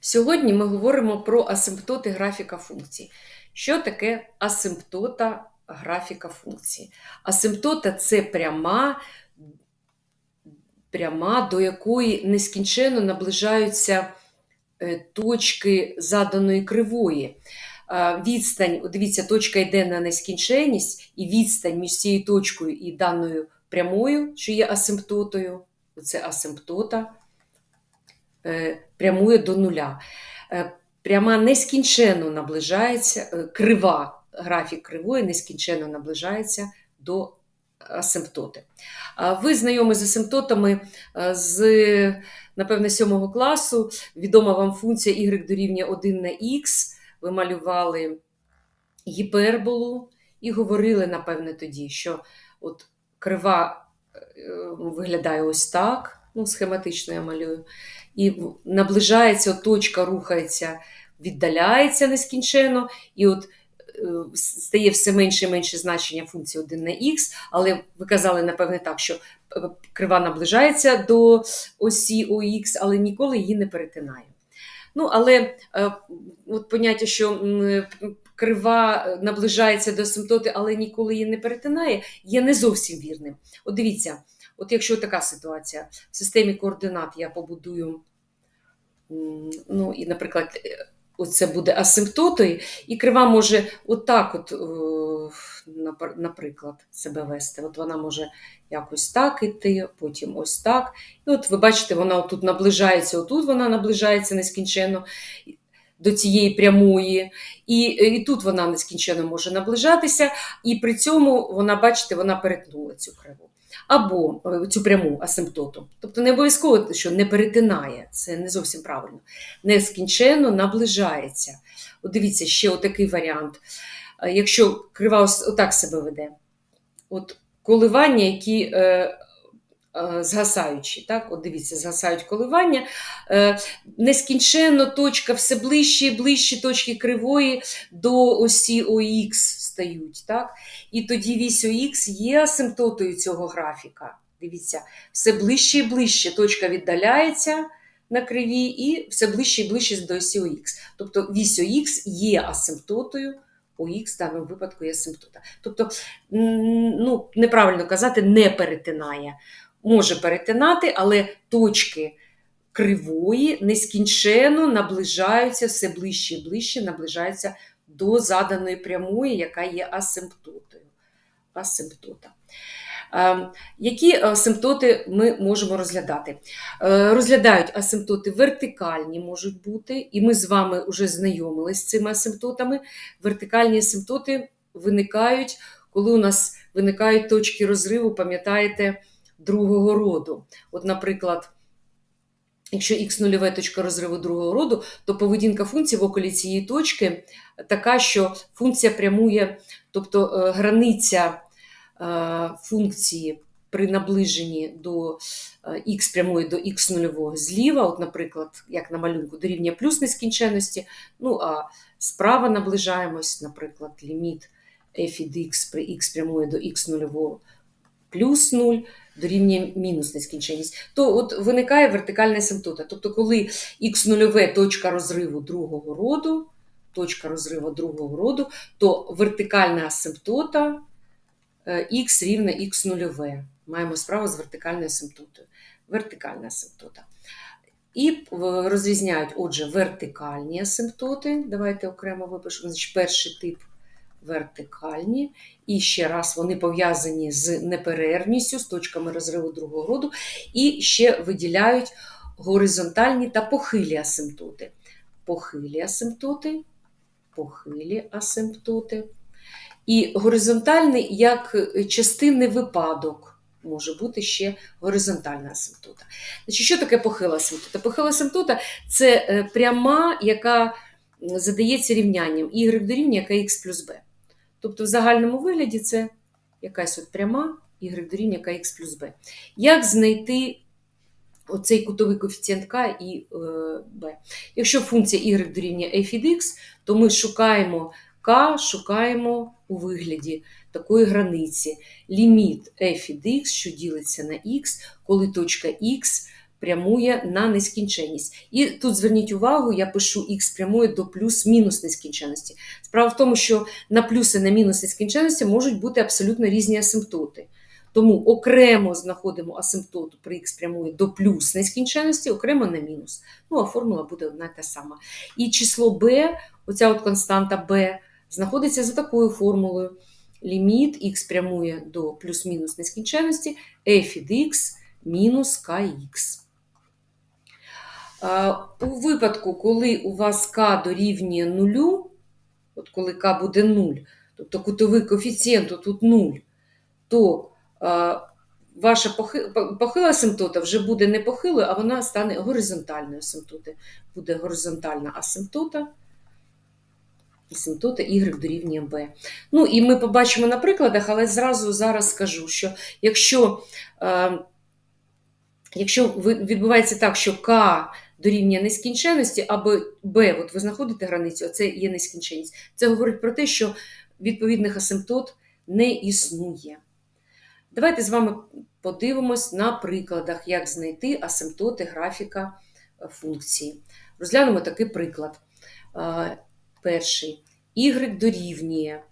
Сьогодні ми говоримо про асимптоти графіка функцій. Що таке асимптота графіка функції? Асимптота це пряма, пряма, до якої нескінченно наближаються е, точки заданої кривої. Е, Відстань, дивіться, точка йде на нескінченність, і відстань між цією точкою і даною прямою, що є асимптотою, це асимптота, прямує до нуля. Е, Пряма нескінченно наближається, е, крива, графік кривої нескінченно наближається до асимптоти. Ви знайомі з асимптотами е, з, напевне, 7 класу. Відома вам функція y дорівнює 1 на х. Ви малювали гіперболу і говорили, напевне, тоді, що от крива е, виглядає ось так. Ну, схематично я малюю. І наближається, точка рухається, віддаляється нескінченно, і от е, стає все менше і менше значення функції 1 на х, але ви казали, напевне, так, що е, крива наближається до осі ОХ, але ніколи її не перетинає. Ну, але е, от поняття, що крива наближається до асимптоти, але ніколи її не перетинає, є не зовсім вірним. От дивіться, от якщо така ситуація, в системі координат я побудую, ну, і, наприклад, е, оце буде асимптотою, і крива може отак, от, е, наприклад, себе вести. От вона може якось так іти, потім ось так. І от ви бачите, вона тут наближається, отут вона наближається нескінченно до цієї прямої, і, і тут вона нескінченно може наближатися, і при цьому вона, бачите, вона перетнула цю криву. Або е, цю пряму асимптоту. Тобто не обов'язково, що не перетинає, це не зовсім правильно. Нескінченно наближається. От дивіться, ще отакий варіант. Е, Якщо крива отак себе веде, от коливання, які е, згасаючі, так? От дивіться, згасають коливання. Нескінченно точка все ближче і ближче точки кривої до осі ОХ стають. Так? І тоді вісь ОХ є асимптотою цього графіка. Дивіться, все ближче і ближче точка віддаляється на криві, і все ближче і ближче до осі ОХ. Тобто вісь ОХ є асимптотою. ОХ в даному випадку є асимптота. Тобто, ну, неправильно казати, не перетинає. Може перетинати, але точки кривої нескінченно наближаються все ближче і ближче, наближаються до заданої прямої, яка є асимптотою. Асимптота. Е, Які асимптоти ми можемо розглядати? Е, Розглядають асимптоти вертикальні можуть бути, і ми з вами вже знайомилися з цими асимптотами. Вертикальні асимптоти виникають, коли у нас виникають точки розриву, пам'ятаєте, другого роду. От, наприклад, якщо х нульове точка розриву другого роду, то поведінка функції в околі цієї точки така, що функція прямує, тобто е, границя е, функції при наближенні до х прямує до х нульового зліва, от, наприклад, як на малюнку, дорівнює плюс нескінченності, ну а справа наближаємось, наприклад, ліміт f від x при x прямує до х нульового плюс 0 дорівнює мінус нескінченність, то от виникає вертикальна асимптота. Тобто, коли х нульове точка розриву другого роду, точка розриву другого роду, то вертикальна асимптота х рівне х нульове. Маємо справу з вертикальною асимптотою. Вертикальна асимптота. І е, розрізняють, отже, вертикальні асимптоти. Давайте окремо випишемо. Значить, перший тип вертикальні. І ще раз вони пов'язані з неперервністю, з точками розриву другого роду. І ще виділяють горизонтальні та похилі асимптоти. Похилі асимптоти, похилі асимптоти. І горизонтальний як частинний випадок може бути ще горизонтальна асимптота. Значить, що таке похила асимптота? Похила асимптота це е, пряма, яка задається рівнянням y дорівнює яка х плюс b. Тобто в загальному вигляді це якась от пряма y дорівнює х плюс b. Як знайти оцей кутовий коефіцієнт k і е, b? Якщо функція y дорівнює f від x, то ми шукаємо k, шукаємо у вигляді такої границі. Ліміт f від x, що ділиться на x, коли точка x прямує на нескінченність. І тут зверніть увагу, я пишу х прямує до плюс-мінус нескінченності. Справа в тому, що на плюс і на мінус нескінченності можуть бути абсолютно різні асимптоти. Тому окремо знаходимо асимптоту при х прямує до плюс нескінченності, окремо на мінус. Ну, а формула буде одна та сама. І число b, оця от константа b, знаходиться за такою формулою. Ліміт х прямує до плюс-мінус нескінченності, f від x мінус kx. У випадку, коли у вас k дорівнює нулю, от коли k буде 0, тобто кутовий коефіцієнт тут 0, то ваша похила асимптота вже буде не похилою, а вона стане горизонтальною асимптотою. Буде горизонтальна асимптота, асимптота y дорівнює b. Ну і ми побачимо на прикладах, але зразу зараз скажу, що якщо, е, якщо відбувається так, що дорівнює нескінченності, або b, от ви знаходите границю, а це є нескінченність, це говорить про те, що відповідних асимптот не існує. Давайте з вами подивимось на прикладах, як знайти асимптоти графіка е, функції. Розглянемо такий приклад. Перший y дорівнює.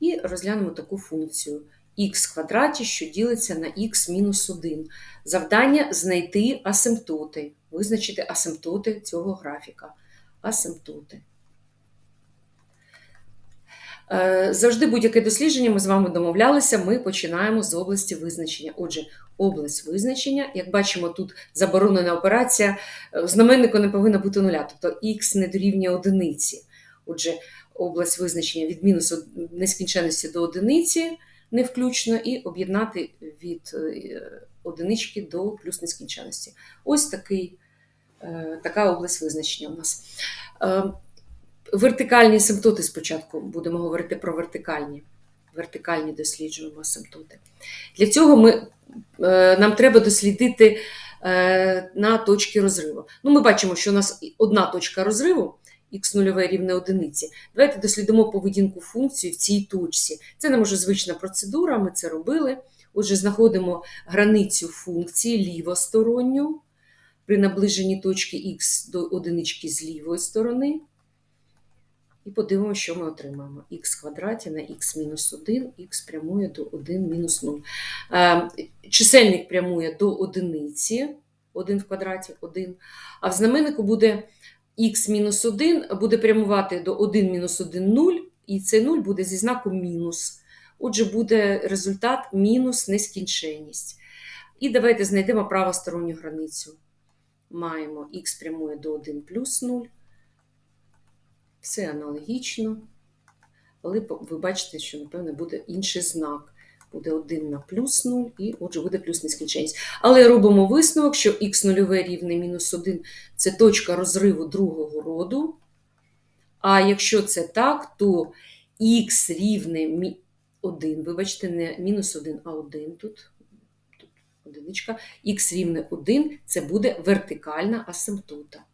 І розглянемо таку функцію х квадраті, що ділиться на х мінус 1. Завдання знайти асимптоти, визначити асимптоти цього графіка. Асимптоти. Е, Завжди будь-яке дослідження, ми з вами домовлялися, ми починаємо з області визначення. Отже, область визначення, як бачимо, тут заборонена операція, е, знаменнику не повинна бути нуля, тобто х не дорівнює одиниці. Отже, область визначення від мінус нескінченності до одиниці не включно, і об'єднати від е, одинички до плюс нескінченності. Ось такий, е, така область визначення у нас. Е, Вертикальні асимптоти спочатку будемо говорити про вертикальні. Вертикальні досліджуємо асимптоти. Для цього ми, е, нам треба дослідити на точки розриву. Ну, ми бачимо, що у нас одна точка розриву, х0 рівне одиниці. Давайте дослідимо поведінку функції в цій точці. Це не може звична процедура, ми це робили. Отже, знаходимо границю функції лівосторонню при наближенні точки х до одинички з лівої сторони. І подивимося, що ми отримаємо. х квадраті на х мінус 1, х прямує до 1 мінус 0. Е, Чисельник прямує до одиниці, 1 в квадраті 1. А в знаменнику буде х мінус 1 буде прямувати до 1 мінус 1 0, і цей 0 буде зі знаком мінус. Отже, буде результат мінус нескінченність. І давайте знайдемо правосторонню границю. Маємо х прямує до 1 плюс 0. Все аналогічно. Але ви бачите, що, напевно, буде інший знак. Буде 1 на плюс 0, і отже буде плюс нескінченність. Але робимо висновок, що х0 рівне мінус 1 це точка розриву другого роду. А якщо це так, то х рівне 1, вибачте, не мінус 1, а 1 тут. Тут одиничка. Х рівне 1 це буде вертикальна асимптота.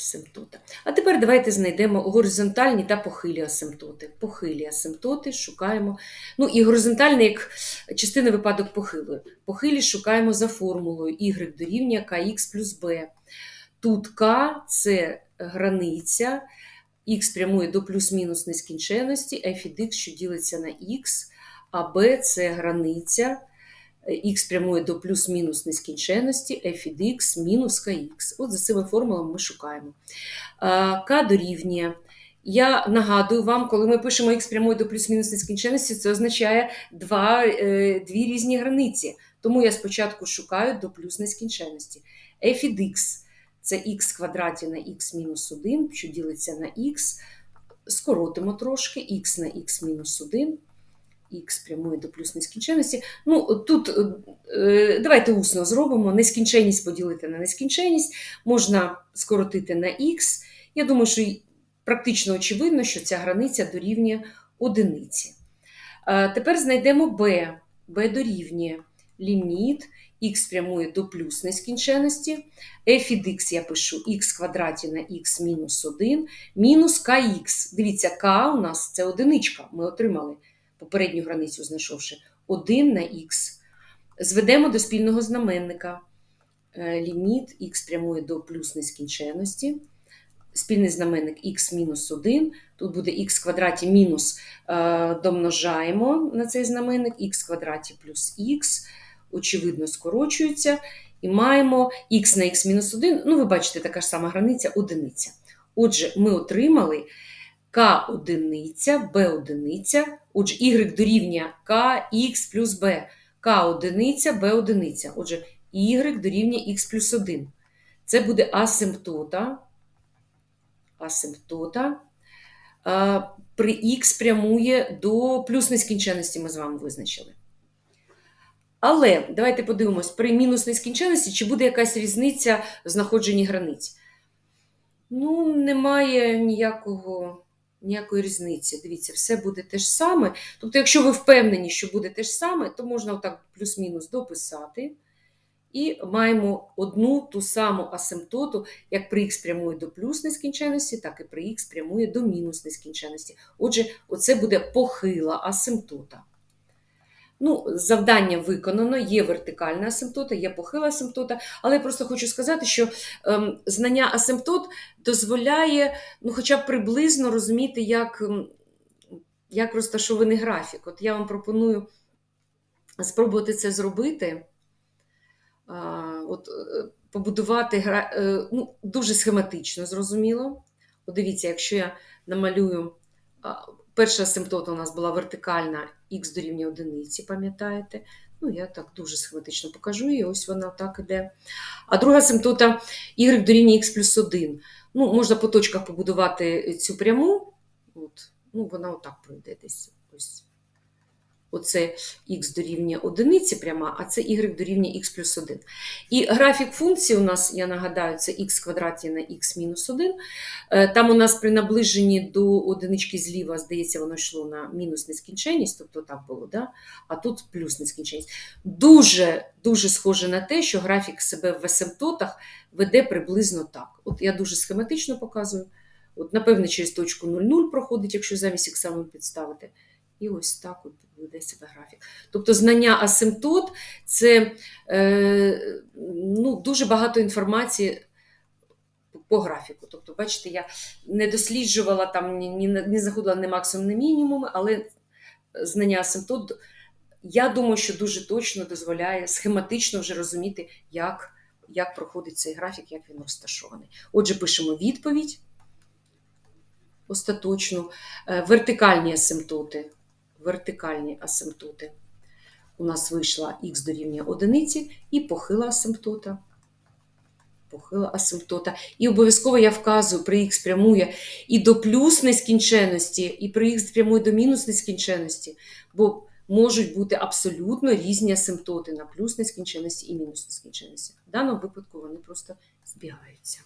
асимптота. А тепер давайте знайдемо горизонтальні та похилі асимптоти. Похилі асимптоти шукаємо. Ну і горизонтальний як частина випадок похилої. Похилі шукаємо за формулою y дорівнює kx плюс b. Тут k – це границя, х прямує до плюс-мінус нескінченності, f від x, що ділиться на х, а b – це границя, х прямує до плюс-мінус нескінченності, f від x мінус kx. От за цими формулами ми шукаємо. К дорівнює. Я нагадую вам, коли ми пишемо х прямує до плюс-мінус нескінченності, це означає два, е, дві різні границі. Тому я спочатку шукаю до плюс нескінченності. f від x – це х квадраті на х мінус 1, що ділиться на х. Скоротимо трошки х на х мінус 1, х прямує до плюс нескінченності. Ну, тут е, давайте усно зробимо. Нескінченність поділити на нескінченність, можна скоротити на х. Я думаю, що практично очевидно, що ця границя дорівнює одиниці. Е, Тепер знайдемо b. b дорівнює ліміт, х прямує до плюс нескінченності, f від x я пишу х квадраті на х мінус 1, мінус kx. Дивіться, k у нас це одиничка, ми отримали попередню границю знайшовши 1 на х. Зведемо до спільного знаменника. Е, Ліміт х прямує до плюс нескінченності. Спільний знаменник х мінус 1. Тут буде х квадраті мінус е, домножаємо на цей знаменник х квадраті плюс х, очевидно, скорочується. І маємо х на х мінус 1, ну ви бачите, така ж сама границя одиниця. Отже, ми отримали k одиниця, b одиниця, отже, y дорівнює kx плюс b, k одиниця, b одиниця. Отже, y дорівнює x плюс 1. Це буде асимптота. Асимптота. При х прямує до плюс нескінченності ми з вами визначили. Але давайте подивимось, при мінус нескінченності, чи буде якась різниця в знаходженні границь. Ну, немає ніякого, ніякої різниці. Дивіться, все буде те ж саме. Тобто, якщо ви впевнені, що буде те ж саме, то можна отак плюс-мінус дописати. І маємо одну ту саму асимптоту, як при х прямує до плюс нескінченності, так і при х прямує до мінус нескінченності. Отже, оце буде похила асимптота. Ну, завдання виконано, є вертикальна асимптота, є похила асимптота, але я просто хочу сказати, що ем, знання асимптот дозволяє ну, хоча б приблизно розуміти, як, як розташований графік. От я вам пропоную спробувати це зробити. А, от, е, побудувати гра... е, ну, дуже схематично, зрозуміло. От дивіться, якщо я намалюю, перша асимптота у нас була вертикальна х дорівнює одиниці, пам'ятаєте? Ну, я так дуже схематично покажу, і ось вона так іде. А друга асимптота y дорівнює х плюс 1. Ну, можна по точках побудувати цю пряму. От, ну, вона отак пройде десь. Ось. Оце х дорівнює одиниці пряма, а це y дорівнює х плюс 1. І графік функції у нас, я нагадаю, це х квадраті на х мінус 1. Е, Там у нас при наближенні до одинички зліва, здається, воно йшло на мінус нескінченність, тобто так було, да? а тут плюс нескінченність. Дуже, дуже схоже на те, що графік себе в асимптотах веде приблизно так. От я дуже схематично показую. От, напевне, через точку 0,0 проходить, якщо замість ікса підставити. І ось так от веде себе графік. Тобто знання асимптот це е, ну, дуже багато інформації по графіку. Тобто, бачите, я не досліджувала там, ні, не заходила ні максимум, ні мінімум, але знання асимптот, я думаю, що дуже точно дозволяє схематично вже розуміти, як, як проходить цей графік, як він розташований. Отже, пишемо відповідь остаточну, Е, вертикальні асимптоти вертикальні асимптоти. У нас вийшла х дорівнює одиниці і похила асимптота. Похила асимптота. І обов'язково я вказую, при х прямує і до плюс нескінченності, і при х прямує до мінус нескінченності, бо можуть бути абсолютно різні асимптоти на плюс нескінченності і мінус нескінченності. В даному випадку вони просто збігаються.